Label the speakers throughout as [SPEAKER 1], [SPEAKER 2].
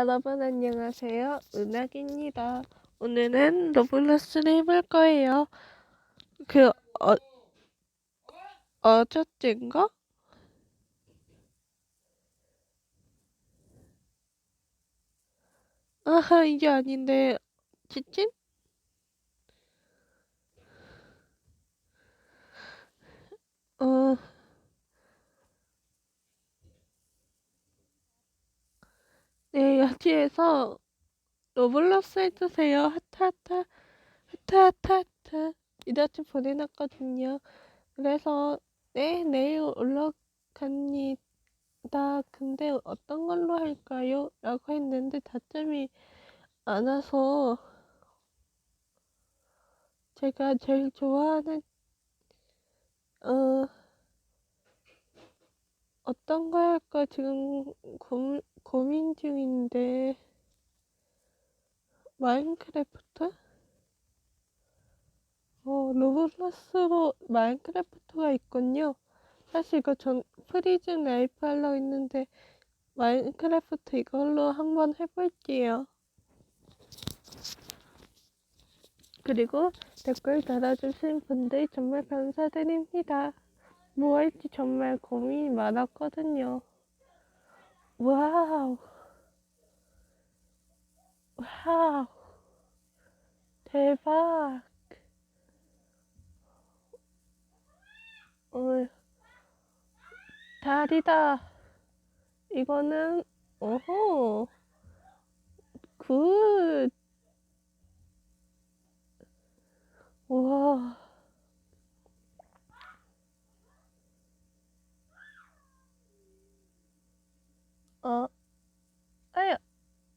[SPEAKER 1] 여러분 안녕하세요. 은학입니다. 오늘은 로블록스를 해볼 거예요. 그 어, 어저께인가? 아하 이게 아닌데 지친? 어 네, 여기에서 로블록스 해주세요. 하트 하트 하트 하트 하트 이렇게 보내놨거든요. 그래서 네 내일 올라갑니다. 근데 어떤 걸로 할까요? 라고 했는데 답장이 안 와서 제가 제일 좋아하는 어 어떤 거 할까 지금 고민, 고민 중인데 마인크래프트? 어, 로블록스로 마인크래프트가 있군요. 사실 이거 전 프리즌 라이프 하려고 했는데 마인크래프트 이걸로 한번 해볼게요. 그리고 댓글 달아주신 분들 정말 감사드립니다. 뭐 할지 정말 고민이 많았거든요. 와우. 와우. 대박. 어, 달이다. 이거는, 오호. 굿. 와. 어, 아야,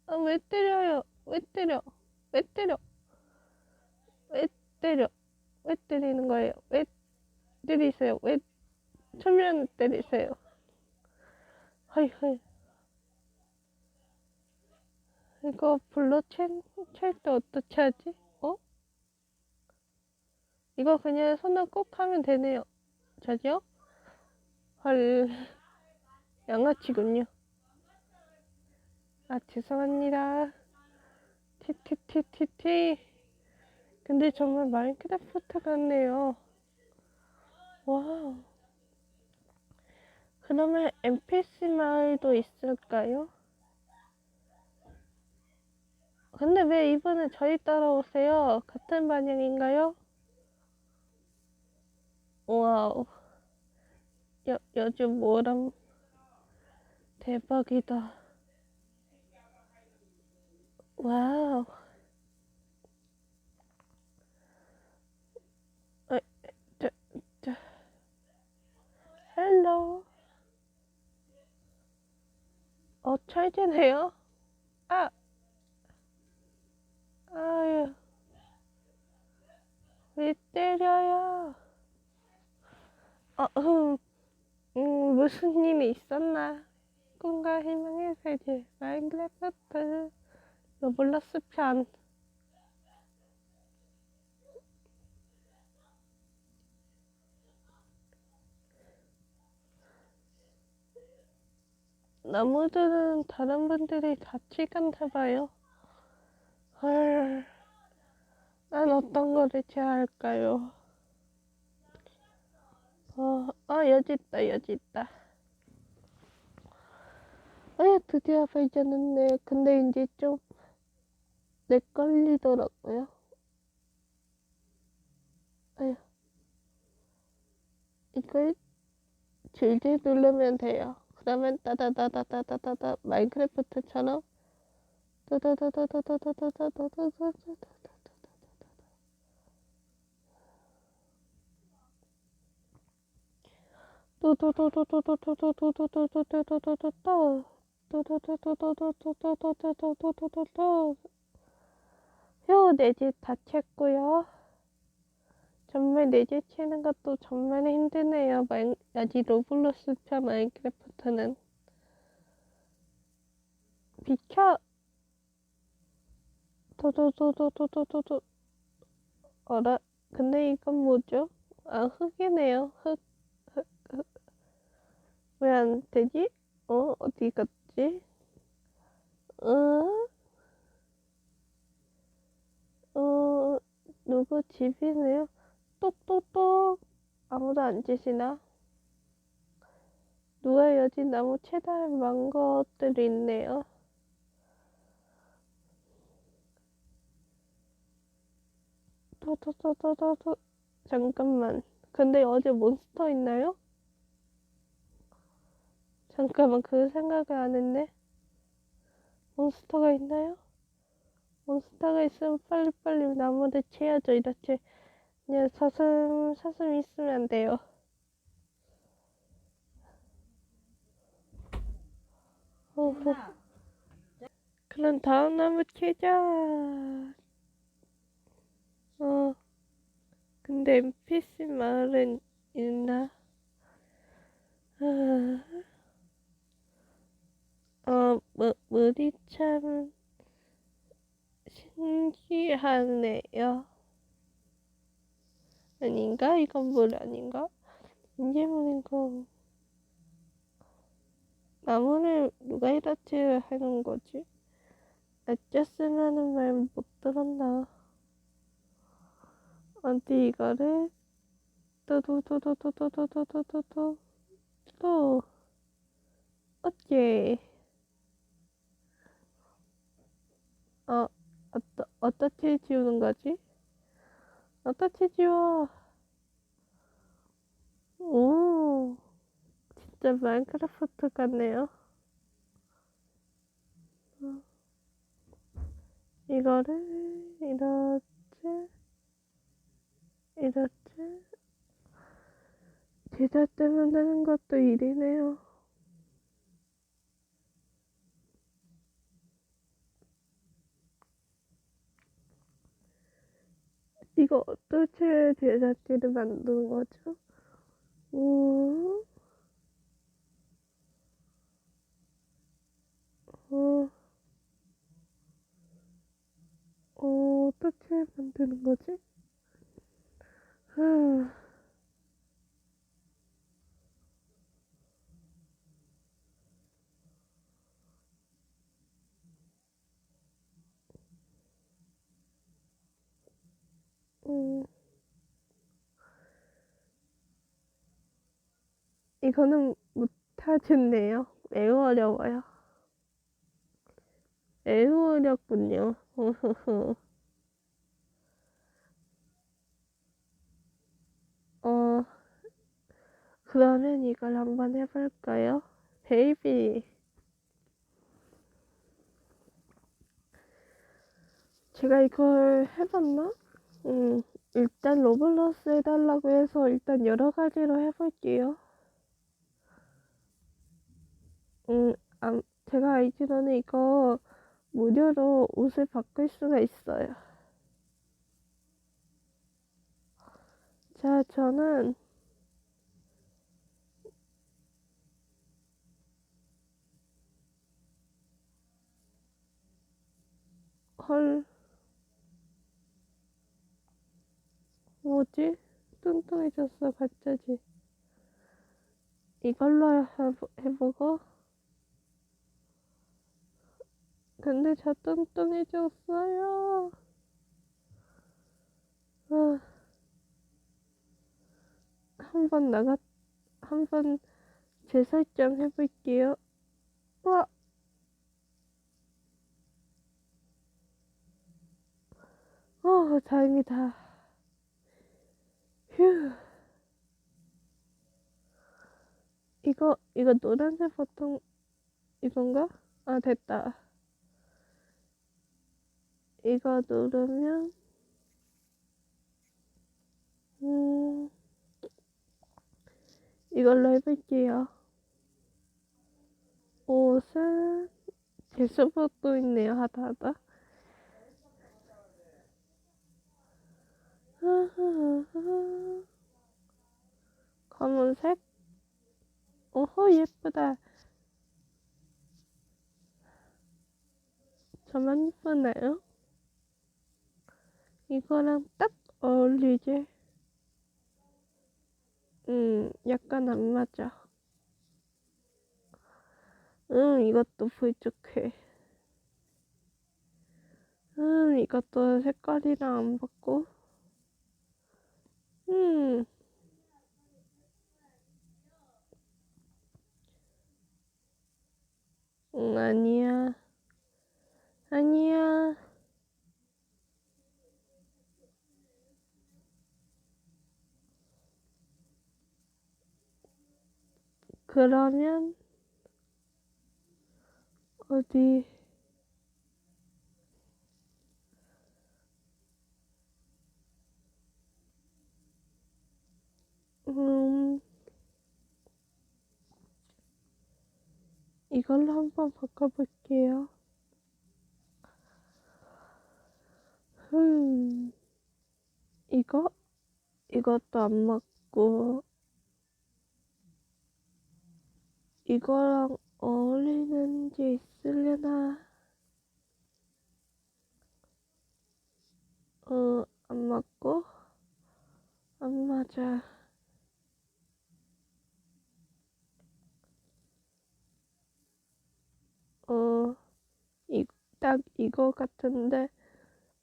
[SPEAKER 1] 아, 왜 때려요? 왜 때려? 왜 때려? 왜 때려? 왜 때리는 거예요? 왜 때리세요? 왜 초면 때리세요? 허이, 허이. 이거 불로 찰때 어떻게 하지? 어? 이거 그냥 손을 꼭 하면 되네요. 저죠? 헐, 양아치군요. 아, 죄송합니다. 티티티티티. 근데 정말 마인크래프트 같네요. 와우. 그러면 NPC 마을도 있을까요? 근데 왜 이번에 저희 따라오세요? 같은 반영인가요? 와우. 여, 요즘 뭐람 대박이다. 와우. 어. 헬로. 어, 철제네요? 아. 아유. 왜 때려요? 어, 음, 음, 무슨 일이 있었나? 꿈과 희망의 세계, 마인크래프트. 로블록스 편 나무들은 다른 분들이 같이 간다 봐요. 헐, 난 어떤 거를 제할까요? 어, 아, 여기 있다, 여기 있다. 아, 드디어 발견했네. 근데 이제 좀 렉걸리더라고요. 아휴. 이걸 줄줄 누르면 돼요. 그러면 따다다다다다다다 마인크래프트처럼 따다다다다다다다다다다다다다 휴, 내집 다 챘고요. 정말 내집 채는 것도 정말 힘드네요. 마인, 아직 로블록스 편 마인크래프트는. 비켜! 도도도도도도도도. 어라, 근데 이건 뭐죠? 아, 흙이네요. 흙, 흙, 흙. 왜 안 되지? 어, 어디 갔지? 어, 누구 집이네요? 똑똑똑 아무도 안 계시나? 누가 여기 나무 최대한 많은 것들이 있네요. 또또또또또 잠깐만. 근데 어제 몬스터 있나요? 잠깐만 그 생각을 안 했네. 몬스터가 있나요? 몬스터가 있으면 빨리빨리 나무를 채야죠. 이렇게 그냥 사슴 사슴 있으면 안 돼요. 어, 그럼 다음 나무 캐자. 어. 근데 NPC 마을은 있나? 아. 어, 뭐, 물이 참 신기하네요. 아닌가? 이건 물 아닌가? 이게 물인가? 나무를 누가 이렇게 하는 거지? 아꼈으면은 말못 들었나? 어디 이거를 또또또또또또또또또또 또 어째 어 어떠 어떻게 지우는 거지? 어떻게 지워? 오 진짜 마인크래프트 같네요. 어. 이거를 이렇게 이렇게 제작대 만드는 것도 일이네요. 이거 어떻게 제작대를 만드는 거죠? 오, 어, 어, 어떻게 만드는 거지? 흠. 음, 이거는 못하겠네요. 매우 어려워요. 매우 어렵군요. 어, 그러면 이걸 한번 해볼까요? 베이비. 제가 이걸 해봤나? 음, 일단 로블록스 해달라고 해서 일단 여러 가지로 해볼게요. 음, 아, 제가 알기로는 이거 무료로 옷을 바꿀 수가 있어요. 자, 저는 헐 뭐지? 뚱뚱해졌어 갑자기 이걸로 해보, 해보고. 근데 저 뚱뚱해졌어요. 아, 한번 나가 한번 재설정 해볼게요. 와! 어, 다행이다. 휴. 이거, 이거 노란색 버튼, 이건가? 아, 됐다. 이거 누르면, 음, 이걸로 해볼게요. 옷은, 제수복도 있네요, 하다 하다. 검은색? 오호, 예쁘다. 저만 예쁘나요? 이거랑 딱 어울리지? 음, 약간 안 맞아. 음, 이것도 부족해. 음, 이것도 색깔이랑 안 맞고. 음. 응, 아니야. 아니야. 그러면 어디 음 이걸로 한번 바꿔볼게요. 음 이거 이것도 안 맞고 이거랑 어울리는 게 있으려나? 어, 안 맞고? 안 맞아. 어, 이, 딱 이거 같은데,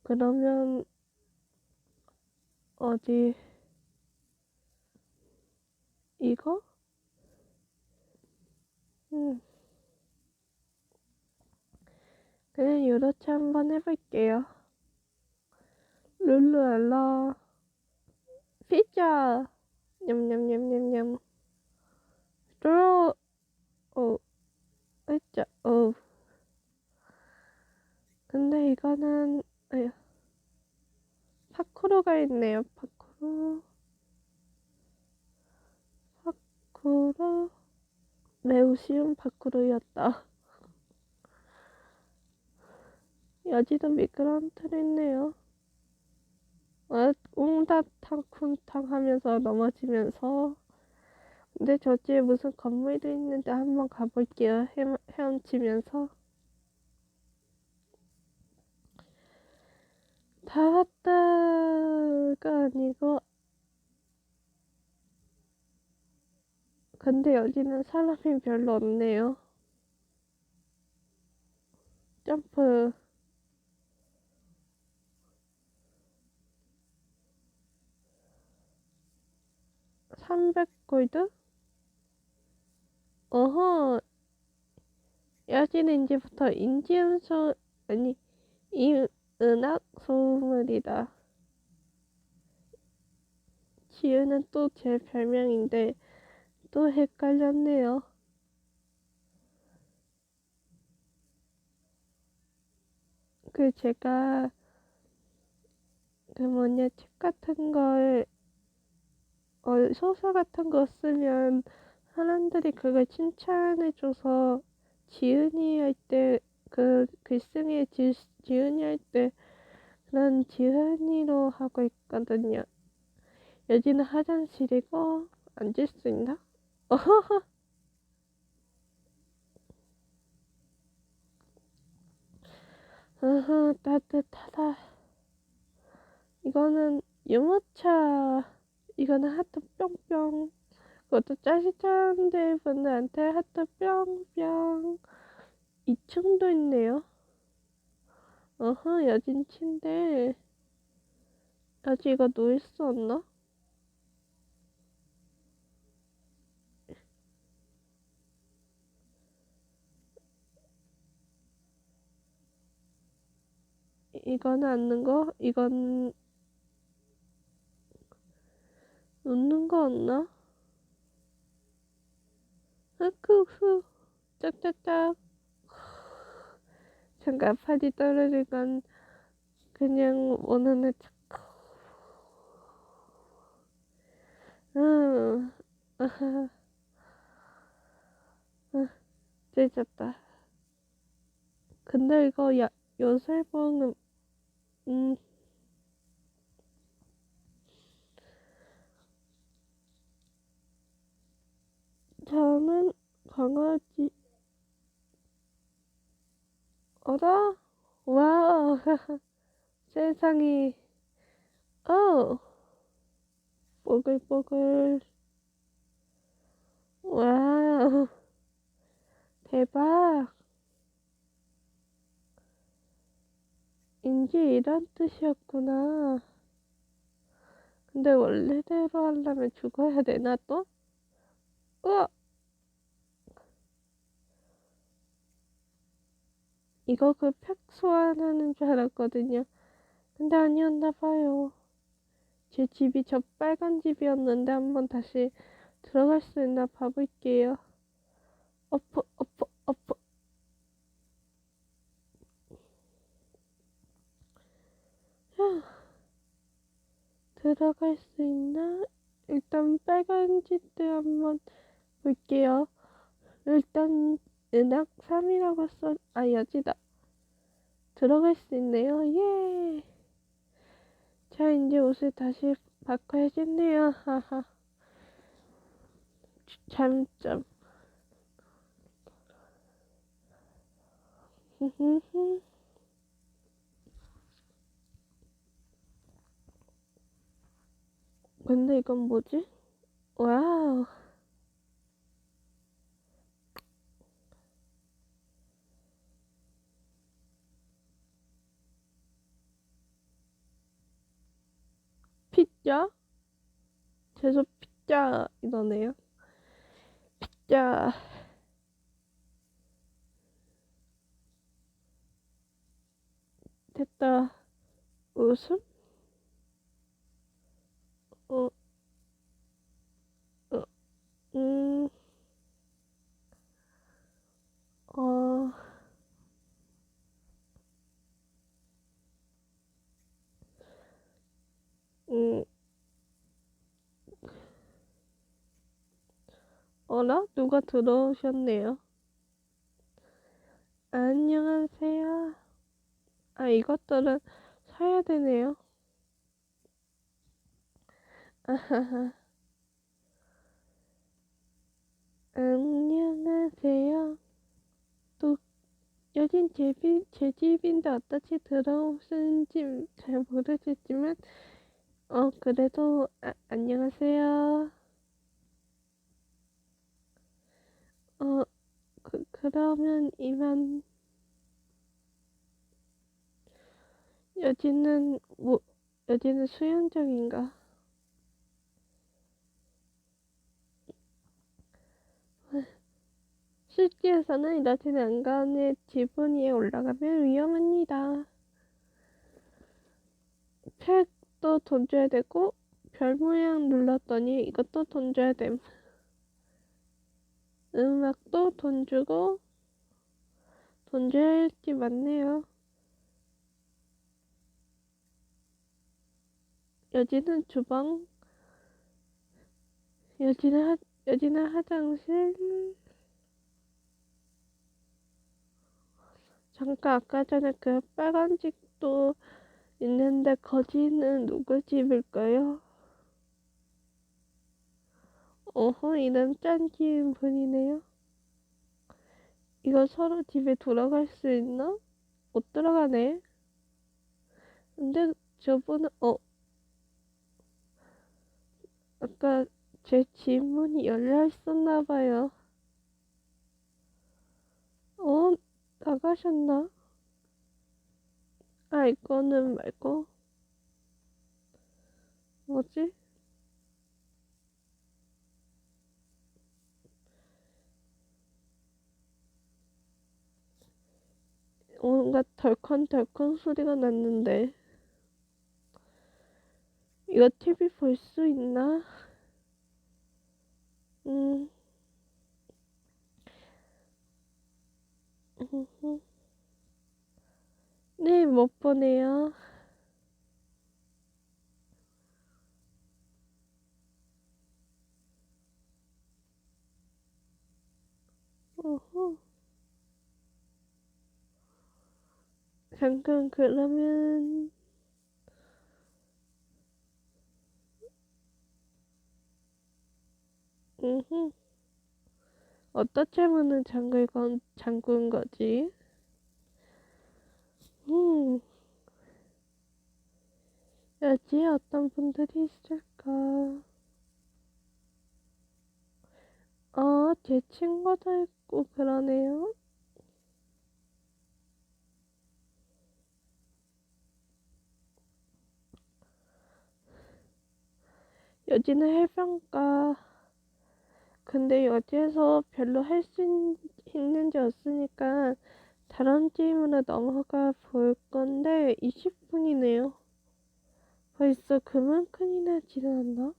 [SPEAKER 1] 그러면, 어디, 이거? 음. 그냥 이렇게 한번 해볼게요. 룰루랄라. 피자! 냠냠냠냠냠. 뚜 어, 으짜, 어. 근데 이거는, 아휴. 파쿠르가 있네요, 파쿠르. 파쿠르. 매우 쉬운 파쿠르였다. 여지도 미끄럼틀 있네요. 아, 웅다탕쿵탕 하면서 넘어지면서. 근데 저지에 무슨 건물도 있는데 한번 가볼게요. 헤, 헤엄치면서. 다 왔다가 아니고. 근데 여기는 사람이 별로 없네요. 점프. 삼백 골드? 어허, 여기는 이제부터 인지은소, 아니, 이은학 소물이다. 지은은 또 제 별명인데, 또 헷갈렸네요. 그, 제가, 그 뭐냐, 책 같은 걸, 어, 소설 같은 거 쓰면, 사람들이 그걸 칭찬해줘서 지은이 할 때 그 글쓴이에 지, 지은이 할 때 그런 지은이로 하고 있거든요. 여기는 화장실이고 앉을 수 있나? 으흐 따뜻하다. 이거는 유모차. 이거는 하트 뿅뿅. 그것도 짜식짠데 분들한테 하트 뿅뿅 2층도 있네요 어허 여진 침대 여지 이거 누울 수 없나? 이거는 앉는 거? 이건 눕는 거 없나? 흑흑흑. 짝짝짝. 잠깐 팔이 떨어지건 그냥 원하는 척. 음, 아하, 아, 찢었다. 근데 이거 야, 요술봉은, 음, 저는 강아지. 어라? 와우 세상이. 어 뽀글뽀글. 와우. 대박. 인지 이런 뜻이었구나. 근데 원래대로 하려면 죽어야 되나 또? 으아! 이거 그 팩 소환하는 줄 알았거든요. 근데 아니었나 봐요. 제 집이 저 빨간 집이었는데 한번 다시 들어갈 수 있나 봐볼게요. 어프, 어프, 어프. 휴. 들어갈 수 있나? 일단 빨간 집들 한번 볼게요. 일단 은학 3이라고 써, 아, 여기다. 들어갈 수 있네요. 예. 자, 이제 옷을 다시 바꿔야겠네요. 하하. 잠점. 근데 이건 뭐지? 와우. 피자? 제소 피자 이러네요. 피자. 됐다. 웃음? 어, 어, 음, 어, 음, 어라? 누가 들어오셨네요. 안녕하세요. 아, 이것들은 사야 되네요. 안녕하세요. 또, 여긴 제, 비, 제 집인데 어떻게 들어오신지 잘 모르겠지만, 어, 그래도, 아, 안녕하세요. 어, 그, 그러면 이만, 여기는, 뭐, 여기는 수영장인가? 실기에서는 이렇게 난간의 지붕 위에 올라가면 위험합니다. 팩도 던져야 되고, 별 모양 눌렀더니 이것도 던져야 됨. 음악도 던지고, 던져야 할게 많네요. 여기는 주방, 여기는 하, 여기는 화장실, 잠깐 아까 전에 그 빨간 집도 있는데 거기는 누구 집일까요? 어허 이름 짠기인 분이네요. 이거 서로 집에 돌아갈 수 있나? 못 들어가네. 근데 저분은 어 아까 제 집문이 열려 있었나 봐요. 어 나가셨나? 아, 이거는 말고. 뭐지? 뭔가 덜컹덜컹 소리가 났는데. 이거 TV 볼 수 있나? 음. 네, 못 보네요. 어허. 잠깐, 그러면, 음흠. 어떻게 문을 잠글 건, 잠근 거지? 음. 여기에 어떤 분들이 있을까? 아, 제 친구도 있고 그러네요. 여기는 해변가. 근데 여기에서 별로 할 수 있는지 없으니까 다른 게임으로 넘어가 볼 건데 20분이네요. 벌써 그만큼이나 지났나?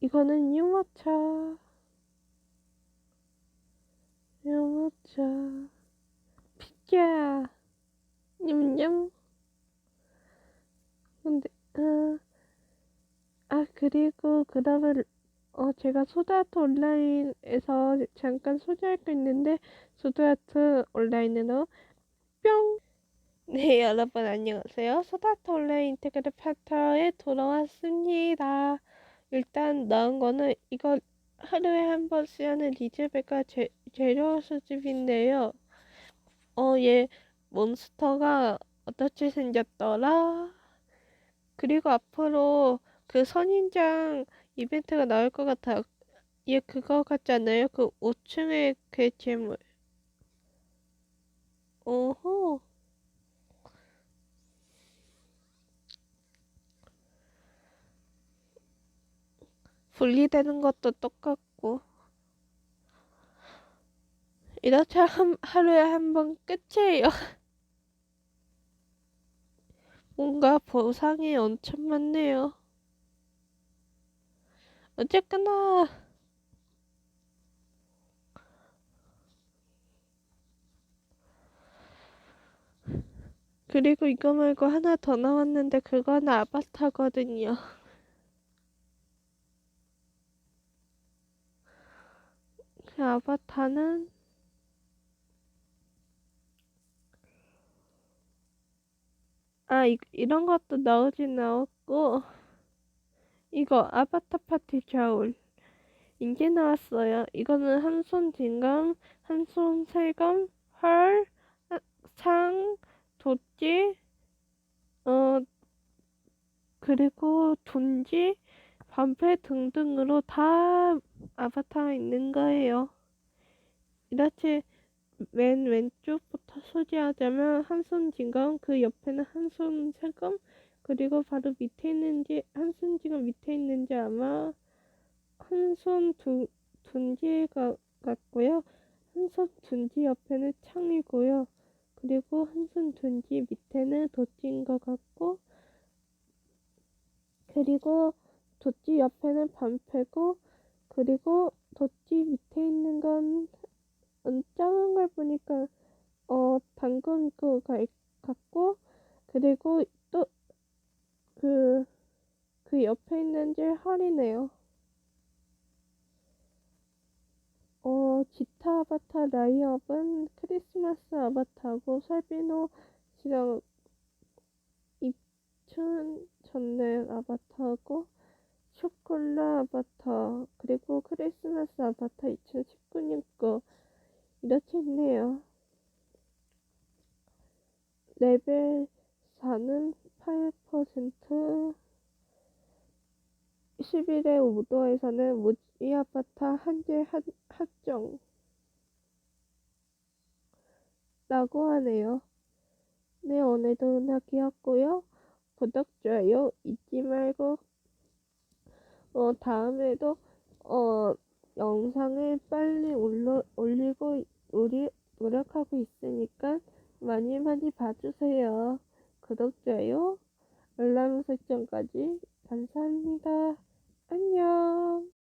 [SPEAKER 1] 이거는 유모차. 유모차. 피자. 냠냠. 근데, 아, 아, 그리고 그다음에, 어, 제가 소다아트 온라인에서 잠깐 소개할 거 있는데, 소다아트 온라인으로 뿅! 네, 여러분 안녕하세요. 소다아트 온라인 인테그레 파터에 돌아왔습니다. 일단 나온 거는 이거 하루에 한번 쓰는 리즈베가 제, 재료 수집인데요. 어, 얘 몬스터가 어떻게 생겼더라? 그리고 앞으로 그 선인장 이벤트가 나올 것 같아요. 얘 그거 같지 않나요? 그 5층의 괴괴물. 오호. 분리되는 것도 똑같고. 이렇게 한, 하루에 한 번 끝이에요. 뭔가 보상이 엄청 많네요. 어쨌거나, 그리고 이거 말고 하나 더 나왔는데 그거는 아바타거든요. 그 아바타는 아, 이, 이런 것도 나오진 나왔고 이거 아바타 파티 저울 이게 나왔어요. 이거는 한손 진감, 한손 세감, 헐, 아, 상, 도지, 어, 그리고 둔지, 반패 등등으로 다 아바타가 있는 거예요. 이렇게 맨 왼쪽부터 소개하자면 한손 진검, 그 옆에는 한손 세검, 그리고 바로 밑에 있는지 한손 진검 밑에 있는지 아마 한 손 둔지가 같고요. 한 손 둔지 옆에는 창이고요. 그리고 한 손 둔지 밑에는 도찌인 것 같고, 그리고 도찌 옆에는 반패고, 그리고 도찌 밑에 있는 건 음, 작은 걸 보니까 어 당근 거가 같고 그리고 또 그 그 옆에 있는 게 헐이네요. 어 기타 아바타 라이업은 크리스마스 아바타고 설비노 씨랑 입춘 전날 아바타고 초콜라 아바타 그리고 크리스마스 아바타 2019년 거 이렇게 있네요. 레벨 4는 8% 11의 5도에서는 무지 아바타 한개 합정 라고 하네요. 네, 오늘도 은하기였고요. 구독, 좋아요 잊지 말고 어, 다음에도 어, 영상을 빨리 올려, 올리고 우리 노력하고 있으니까 많이 많이 봐주세요. 구독, 좋아요, 알람 설정까지 감사합니다. 안녕.